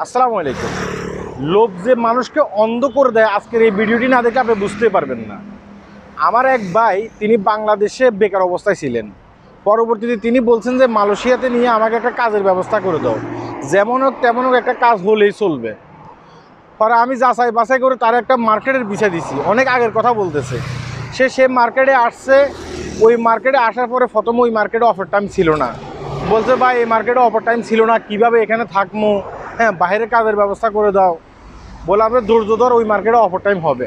আসসালামু আলাইকুম। লোভ যে মানুষকে অন্ধ করে দেয় আজকের এই ভিডিওটি না দেখে আপনি বুঝতে পারবেন না। আমার এক ভাই, তিনি বাংলাদেশে বেকার অবস্থায় ছিলেন। পরবর্তীতে তিনি বলছেন যে, মালয়েশিয়াতে নিয়ে আমাকে একটা কাজের ব্যবস্থা করে দাও। যেমন হোক তেমন হোক একটা কাজ হলেই চলবে। পরে আমি যাচাই বাছাই করে তার একটা মার্কেটের বিষয় দিছি। অনেক আগের কথা বলতেছে। সে সে মার্কেটে আসছে। ওই মার্কেটে আসার পরে প্রথম ওই মার্কেটে অফার টাইম ছিল না। বলছে, ভাই, এই মার্কেটে অফার টাইম ছিল না। কীভাবে এখানে থাকব হ্যাঁ বাইরে কাজের ব্যবস্থা করে দাও। বলে আমরা ধৈর্য ধর ওই মার্কেটে অফার টাইম হবে।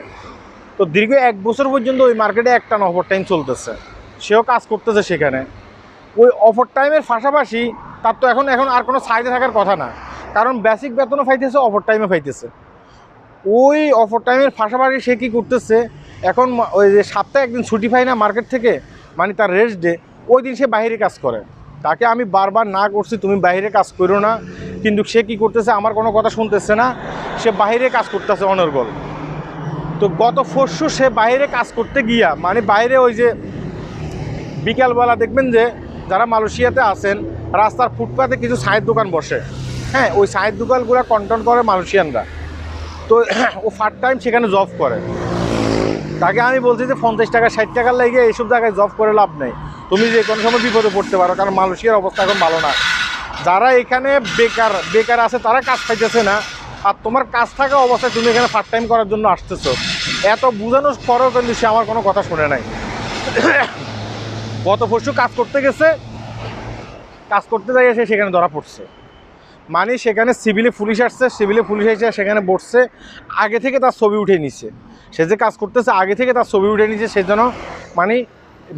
তো দীর্ঘ এক বছর পর্যন্ত ওই মার্কেটে একটা অফার টাইম চলতেছে। সেও কাজ করতেছে সেখানে। ওই অফার টাইমের পাশাপাশি তার তো এখন এখন আর কোনো সাইডে থাকার কথা না। কারণ বেসিক বেতনও পাইতেছে অফার টাইমে পাইতেছে। ওই অফার টাইমের পাশাপাশি সে কী করতেছে, এখন ওই যে সপ্তাহে একদিন ছুটি পায় না মার্কেট থেকে মানে তার রেস্ট ডে ওই দিন সে বাইরে কাজ করে। তাকে আমি বারবার না করছি, তুমি বাইরে কাজ করো না। কিন্তু সে কি করতেছে, আমার কোনো কথা শুনতেছে না, সে বাইরে কাজ করতেছে অনর্গল। তো গত পরশু সে বাইরে কাজ করতে গিয়া মানে বাইরে ওই যে বিকালবেলা দেখবেন যে যারা মালয়েশিয়াতে আছেন, রাস্তার ফুটপাতে কিছু চায়ের দোকান বসে। হ্যাঁ ওই চায়ের দোকানগুলো কন্ট্রোল করে মালয়েশিয়ানরা। তো ও ফার্ট টাইম সেখানে জব করে। তাকে আমি বলছি যে পঞ্চাশ টাকা, ষাট টাকার লাগে এইসব জায়গায় জব করে লাভ নেই। তুমি যে কোনো সময় বিপদে পড়তে পারো, কারণ মালয়েশিয়ার অবস্থা এখন ভালো না। যারা এখানে বেকার বেকার আছে, তারা কাজ পাইতেছে না। আর তোমার কাজ থাকা অবস্থায় তুমি এখানে ফার্ট টাইম করার জন্য আসতেছো। এত বোঝানোর পরেও কিন্তু সে আমার কোনো কথা শুনে নাই। গত পরশু কাজ করতে গেছে। কাজ করতে যাই সে সেখানে ধরা পড়ছে। মানে সেখানে সিভিলে পুলিশ আসছে সিভিলে পুলিশ এসে সেখানে বসছে। আগে থেকে তার ছবি উঠে নিচ্ছে সে যে কাজ করতেছে, আগে থেকে তার ছবি উঠে নিচ্ছে সে যেন মানে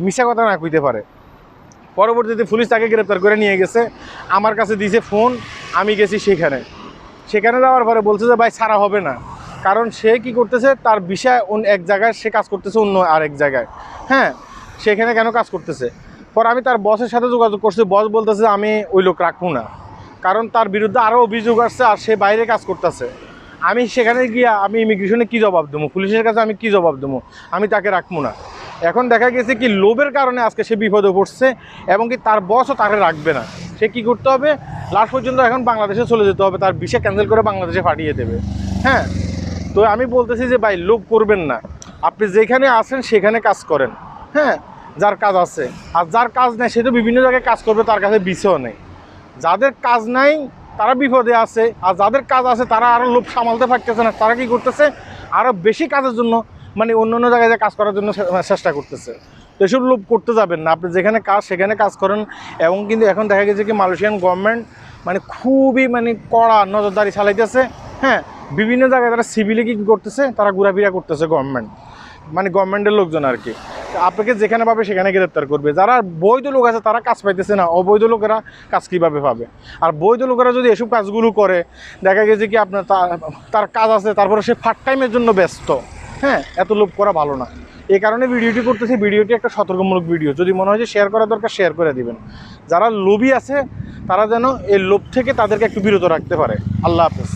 মিশা কথা না কইতে পারে। পরবর্তীতে পুলিশ তাকে গ্রেপ্তার করে নিয়ে গেছে। আমার কাছে দিয়েছে ফোন, আমি গেছি সেখানে। সেখানে যাওয়ার পরে বলছে যে, ভাই, ছাড়া হবে না। কারণ সে কি করতেছে, তার বিষয় অন্য এক জায়গায়, সে কাজ করতেছে অন্য আরেক জায়গায়। হ্যাঁ সেখানে কেন কাজ করতেছে? পর আমি তার বসের সাথে যোগাযোগ করছি। বস বলতেছে, আমি ওই লোক রাখব না। কারণ তার বিরুদ্ধে আরও অভিযোগ আসছে আর সে বাইরে কাজ করতেছে। আমি সেখানে গিয়া, আমি ইমিগ্রেশনে কী জবাব দেবো? পুলিশের কাছে আমি কী জবাব দেবো? আমি তাকে রাখব না। এখন দেখা গেছে কি লোভের কারণে আজকে সে বিপদে পড়ছে এবং কি তার বসও তাকে রাখবে না। সে কি করতে হবে? লাস্ট পর্যন্ত এখন বাংলাদেশে চলে যেতে হবে। তার বিষয় ক্যান্সেল করে বাংলাদেশে পাঠিয়ে দেবে। হ্যাঁ? তো আমি বলতেছি যে, ভাই, লোভ করবেন না। আপনি যেখানে আছেন, সেখানে কাজ করেন। হ্যাঁ? যার কাজ আছে। আর যার কাজ নেই, সে তো বিভিন্ন জায়গায় কাজ করবে, তার কাছে বিষয় নেই। যাদের কাজ নাই, তারা বিপদে আছে। আর যাদের কাজ আছে, তারা আরও লোভ সামালতে পারতেছে না। তারা কি করতেছে? আরও বেশি কাজের জন্য মানে অন্য অন্য জায়গায় কাজ করার জন্য চে- চেষ্টা করতেছে। তো এসব লোভ করতে যাবেন না। আপনি যেখানে কাজ, সেখানে কাজ করেন। এবং কিন্তু এখন দেখা গেছে কি মালয়েশিয়ান গভর্নমেন্ট মানে খুবই মানে কড়া নজরদারি চালাইতেছে। হ্যাঁ বিভিন্ন জায়গায় তারা সিভিলে কি করতেছে? তারা ঘোরাফেরা করতেছে গভর্নমেন্ট মানে গভর্নমেন্টের লোকজন আর কি। আপনাকে যেখানে পাবে, সেখানে গ্রেপ্তার করবে। যারা বৈধ লোক আছে, তারা কাজ পাইতেছে না। অবৈধ লোকেরা কাজ কীভাবে পাবে? আর বৈধ লোকেরা যদি এসব কাজগুলো করে, দেখা গেছে কি আপনার তার কাজ আছে, তারপরে সে ফার্ট টাইমের জন্য ব্যস্ত। হ্যাঁ এত লোভ করা ভালো না। এই কারণে ভিডিওটি করতেছি, ভিডিওটি একটা সতর্কমূলক ভিডিও। যদি মনে হয় যে শেয়ার করা দরকার শেয়ার করে দিবেন। যারা লোভী আছে, তারা যেন এই লোভ থেকে তাদেরকে একটু বিরত রাখতে পারে। আল্লাহ হাফেজ।